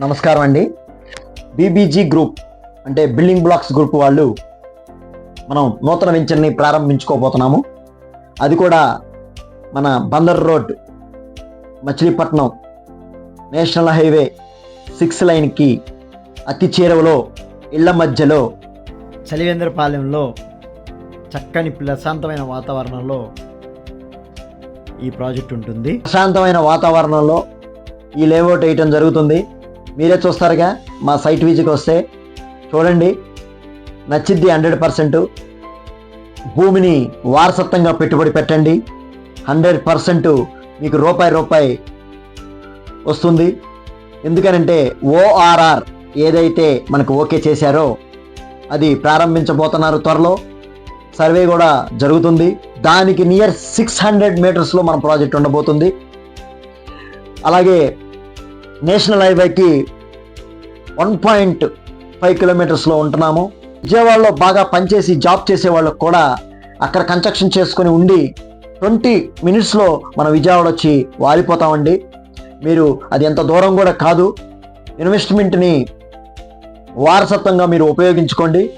నమస్కారం అండి. BBG group అంటే బిల్డింగ్ బ్లాక్స్ గ్రూప్ వాళ్ళు మనం నూతన వెంచర్ని ప్రారంభించుకోబోతున్నాము. అది కూడా మన Bandar road Machilipatnam national highway six లైన్కి అతి చేరువలో ఇళ్ళ మధ్యలో చలివేంద్రపాలెంలో చక్కని ప్రశాంతమైన వాతావరణంలో ఈ ప్రాజెక్ట్ ఉంటుంది. ప్రశాంతమైన వాతావరణంలో ఈ లేఅవుట్ వేయటం జరుగుతుంది. మీరే చూస్తారుగా మా సైట్ విజిట్కి వస్తే. చూడండి నచ్చిద్ది హండ్రెడ్ పర్సెంట్. భూమిని వారసత్వంగా పెట్టుబడి పెట్టండి. హండ్రెడ్ పర్సెంట్ మీకు రూపాయి రూపాయి వస్తుంది. ఎందుకనంటే ఓఆర్ఆర్ ఏదైతే మనకు ఓకే చేశారో అది ప్రారంభించబోతున్నారు త్వరలో. సర్వే కూడా జరుగుతుంది. దానికి నియర్ సిక్స్ హండ్రెడ్ మీటర్స్లో మన ప్రాజెక్ట్ ఉండబోతుంది. అలాగే నేషనల్ హైవేకి వన్ పాయింట్ ఫైవ్ కిలోమీటర్స్లో ఉంటున్నాము. విజయవాడలో బాగా పనిచేసి జాబ్ చేసే వాళ్ళకు కూడా అక్కడ కన్స్ట్రక్షన్ చేసుకొని ఉండి ట్వంటీ మినిట్స్లో మన విజయవాడ వచ్చి వాలిపోతామండి. మీరు అది ఎంత దూరం కూడా కాదు. ఇన్వెస్ట్మెంట్ని వారసత్వంగా మీరు ఉపయోగించుకోండి.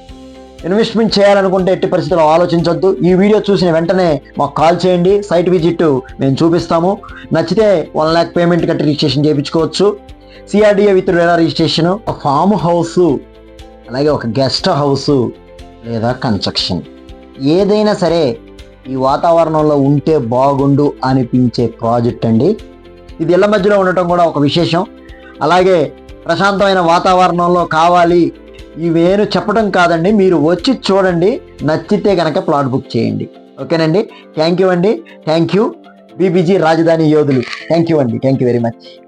ఇన్వెస్ట్మెంట్ చేయాలనుకుంటే ఎట్టి పరిస్థితుల్లో ఆలోచించొద్దు. ఈ వీడియో చూసిన వెంటనే మాకు కాల్ చేయండి. సైట్ విజిట్ మేము చూపిస్తాము. నచ్చితే వన్ ల్యాక్ పేమెంట్ కట్టి రిజిస్ట్రేషన్ చేయించుకోవచ్చు. సిఆర్డిఏ విత్ రెడా రిజిస్ట్రేషన్ ఒక ఫామ్ హౌస్ అలాగే ఒక గెస్ట్ హౌస్ లేదా కన్స్ట్రక్షన్. ఏదైనా సరే ఈ వాతావరణంలో ఉంటే బాగుండు అనిపించే ప్రాజెక్ట్ అండి. ఇది ఇళ్ళ మధ్యలో ఉండటం కూడా ఒక విశేషం. అలాగే ప్రశాంతమైన వాతావరణంలో కావాలి ఇవేను చెప్పడం కాదండి మీరు వచ్చి చూడండి నచ్చితే కనుక ప్లాట్ బుక్ చేయండి. ఓకేనండి? థ్యాంక్ యూ అండి. Thank you. బీబీజీ రాజధాని యోధులు. థ్యాంక్ యూ అండి. Thank you very much.